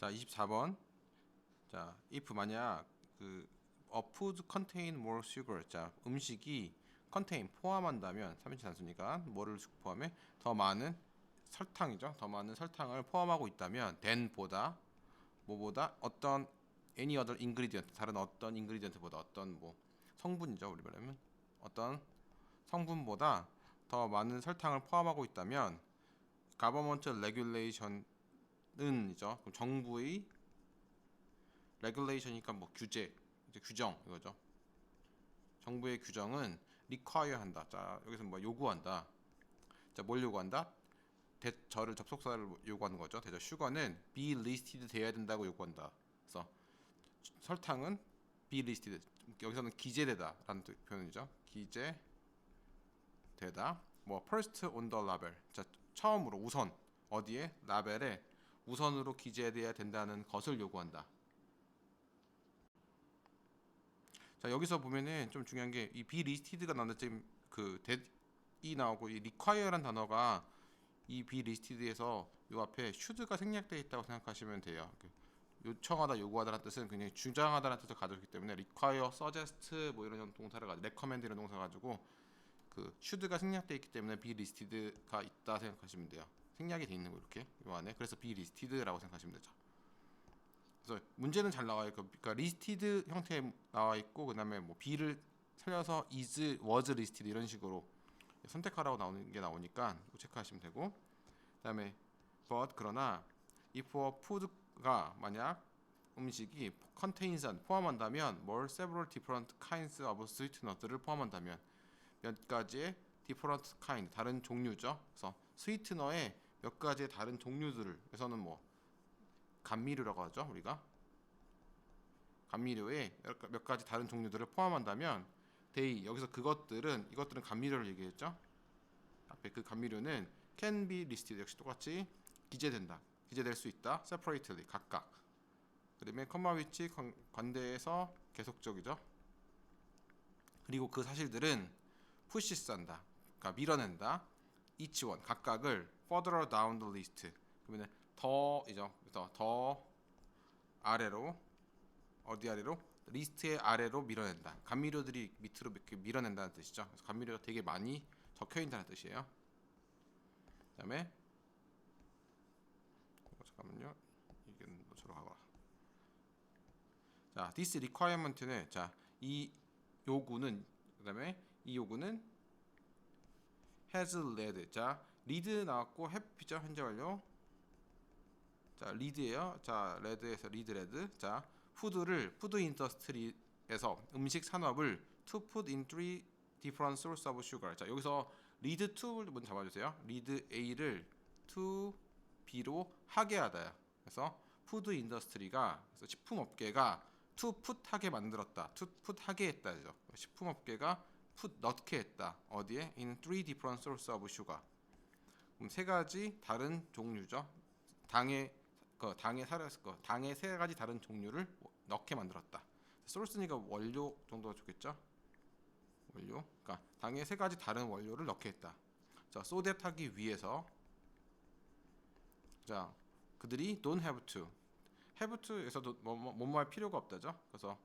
자, 24번. 자, if 만약 그 a food contain more sugar. 자, 음식이 contain 포함한다면 3인칭 단수니까 뭐를 포함해? 더 많은 설탕이죠. 더 많은 설탕을 포함하고 있다면 than보다 뭐보다 어떤 any other ingredient 다른 어떤 ingredient보다 어떤 뭐 성분이죠. 우리 말하면 어떤 성분보다 더 많은 설탕을 포함하고 있다면 government regulation 은 이죠. 그럼 정부의 regulation이니까 뭐 규제, 이제 규정 이거죠. 정부의 규정은 require 한다. 자, 여기서 뭐 요구한다. 자, 뭘 요구한다? 대저를 접속사를 요구하는 거죠. 대저 슈거는 be listed 돼야 된다고 요구한다. 그래서 설탕은 be listed 여기서는 기재되다라는 뜻- 표현이죠. 기재되다. 뭐 first on the label. 자, 처음으로 우선 어디에 라벨에 우선으로 기재돼야 된다는 것을 요구한다. 자 여기서 보면은 좀 중요한 게이 listed가 나오는데 지금 그 that이 나오고 이 require란 단어가 이 listed에서 요 앞에 should가 생략되어 있다고 생각하시면 돼요. 그 요청하다, 요구하다라는 뜻은 굉장히 주장하다라는 뜻을 있기 때문에 require, suggest 뭐 이런 동사를 가지고 recommend 이런 동사 가지고 그 should가 생략되어 있기 때문에 listed가 있다 생각하시면 돼요. 생략이 돼 있는 거 이렇게 요 안에 그래서 listed라고 생각하시면 되죠. 그래서 문제는 잘 나와 있고 그러니까 listed 형태에 나와 있고 그다음에 뭐 be를 살려서 is, was listed 이런 식으로 선택하라고 나오는 게 나오니까 체크하시면 되고 그다음에 but 그러나 if a food가 만약 음식이 contains 안 포함한다면 뭘 several different kinds of sweetener들을 포함한다면 몇 가지의 different kind 다른 종류죠. 그래서 스위트너의 몇 가지의 다른 종류들을 그래서는 뭐 감미료라고 하죠 우리가? 감미료에 몇 가지 다른 종류들을 포함한다면 they 여기서 그것들은 이것들은 감미료를 얘기했죠? 앞에 그 감미료는 can be listed 역시 똑같이 기재된다 기재될 수 있다 separately 각각. 그 다음에 컴마 위치 관- 관대에서 계속적이죠. 그리고 그 사실들은 푸시스 한다 그러니까 밀어낸다 each one 각각을 further down the list. 그러면 더 이죠? 그래서 더 아래로 어디 아래로? 리스트의 아래로 밀어낸다. 감미료들이 밑으로 이렇게 밀어낸다는 뜻이죠. 그래서 감미료가 되게 많이 적혀 있다는 뜻이에요. 그다음에 어, 잠깐만요. 이게 저로 가봐 자 this requirement는 자 이 요구는 그다음에 이 요구는 has led. 자 리드 나왔고 해피죠 현재 완료. 자 리드예요. 자 레드에서 리드 레드 자 푸드를 푸드 인더스트리에서 음식 산업을 to put in three different source of sugar. 자 여기서 리드 to를 먼저 잡아 주세요. 리드 A를 to B로 하게 하다야 그래서 푸드 인더스트리가 그래서 식품 업계가 to put 하게 만들었다. to put 하게 했다죠? 식품 업계가 put 넣게 했다 어디에 in three different source of sugar 그럼 세 가지 다른 종류죠. 당의 그 당의 살았을 거 당의 세 가지 다른 종류를 넣게 만들었다. 소스니까 원료 정도가 좋겠죠. 원료. 그러니까 당의 세 가지 다른 원료를 넣게 했다. 자, 소댓 하기 위해서 자, 그들이 don't have to have to에서도 뭐뭐할 필요가 없다죠. 그래서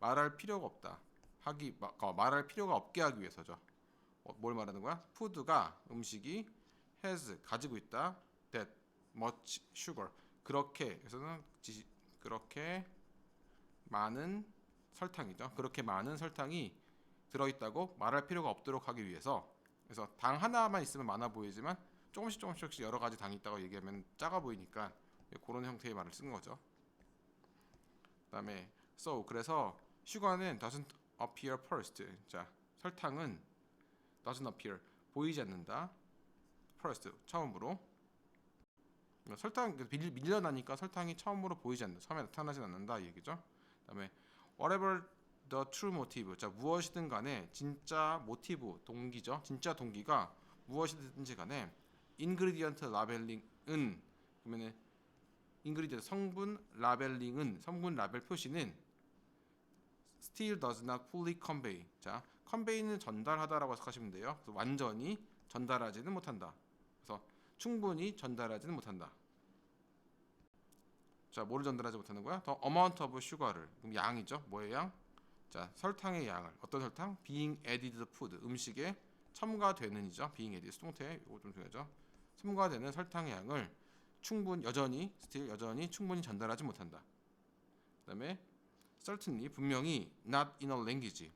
말할 필요가 없다. 하기 말할 필요가 없게 하기 위해서죠. 어, 뭘 말하는 거야? 푸드가 음식이 has 가지고 있다. that much sugar 그렇게 그래서는 지, 그렇게 많은 설탕이죠. 그렇게 많은 설탕이 들어있다고 말할 필요가 없도록 하기 위해서 그래서 당 하나만 있으면 많아 보이지만 조금씩 조금씩 여러 가지 당이 있다고 얘기하면 작아 보이니까 그런 형태의 말을 쓴 거죠. 그다음에 so 그래서 슈가는 doesn't appear first. 자 설탕은 doesn't appear 보이지 않는다. first 처음으로 설탕 밀, 밀려나니까 설탕이 처음으로 보이지 않는다. 처음에 나타나지 않는다 이 얘기죠. 그다음에 whatever the true motive. 자 무엇이든 간에 진짜 모티브 동기죠. 진짜 동기가 무엇이든지 간에 ingredient 라벨링은 그러면은 ingredient 성분 라벨링은 성분 라벨 표시는 still does not fully convey. 자, convey는 전달하다라고 생각하시면 돼요. 그래서 완전히 전달하지는 못한다. 그래서 충분히 전달하지는 못한다. 자, 뭐를 전달하지 못하는 거야? 더 amount of sugar를. 그럼 양이죠. 뭐의 양? 자, 설탕의 양을. 어떤 설탕? being added food. 음식에 첨가되는이죠. being added 수동태 이거 좀 중요하죠. 첨가되는 설탕의 양을 충분 여전히 스틸 여전히 충분히 전달하지 못한다. 그다음에 certainly 분명히 not in a language.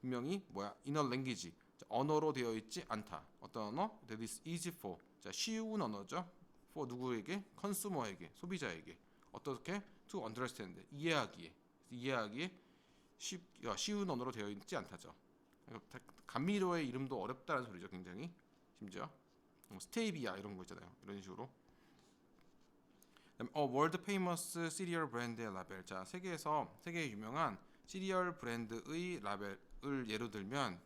분명히 뭐야? in a language. 자, 언어로 되어 있지 않다. 어떤 언어? that is easy for. 자, 쉬운 언어죠. for 누구에게? 컨슈머에게, 소비자에게. 어떻게? to understand. 이해하기에. 이해하기에 쉽, 야, 쉬운 언어로 되어 있지 않다죠. 그러니까 다- 감미료의 이름도 어렵다는 소리죠, 굉장히. 심지어 뭐 스테이비아 이런 거 있잖아요. 이런 식으로. 어 월드 페이머스 시리얼 브랜드의 라벨. 자, 세계에서 세계에 유명한 시리얼 브랜드의 라벨을 예로 들면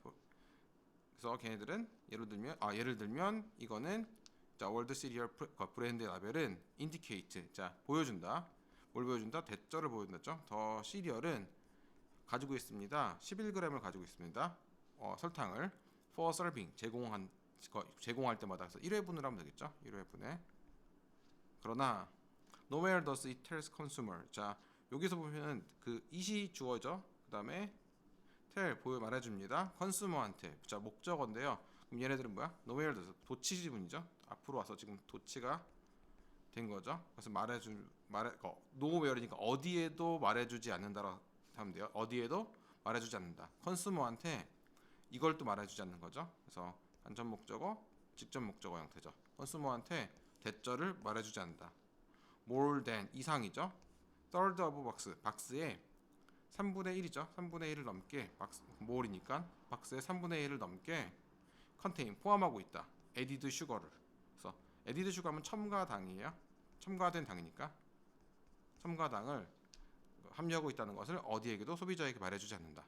그래서 걔네들은 예로 들면 아 예를 들면 이거는 자 월드 시리얼 그 브랜드의 라벨은 indicate. 자 보여준다. 뭘 보여준다? 대절을 보여준다죠. 더 시리얼은 가지고 있습니다. 11g을 가지고 있습니다. 어, 설탕을 for serving. 제공한 거- 제공할 때마다. 그래서 1회분을 하면 되겠죠? 1회분에. 그러나 nowhere does it tells consumer 자 여기서 보면은 그 이시 주어죠 그 다음에 텔 보여 말해줍니다. 컨슈머한테 자 목적어인데요. 그럼 얘네들은 뭐야? nowhere does 도치 지문이죠. 앞으로 와서 지금 도치가 된 거죠. 그래서 말해줄 말해 어, nowhere니까 어디에도 말해주지 않는다라고 하면 돼요. 어디에도 말해주지 않는다. 컨슈머한테 이걸 또 말해주지 않는 거죠. 그래서 간접 목적어, 직접 목적어 형태죠. 컨슈머한테 대절을 말해주지 않는다. More than 이상이죠. third of box 박스에 3분의 1이죠. 3분의 1을 넘게 박스 몰이니까 박스의 3분의 1을 넘게 컨테인 포함하고 있다. 에디드 슈거를. 그래서 에디드 슈거하면 첨가당이에요. 첨가된 당이니까 첨가당을 함유하고 있다는 것을 어디에게도 소비자에게 말해주지 않는다.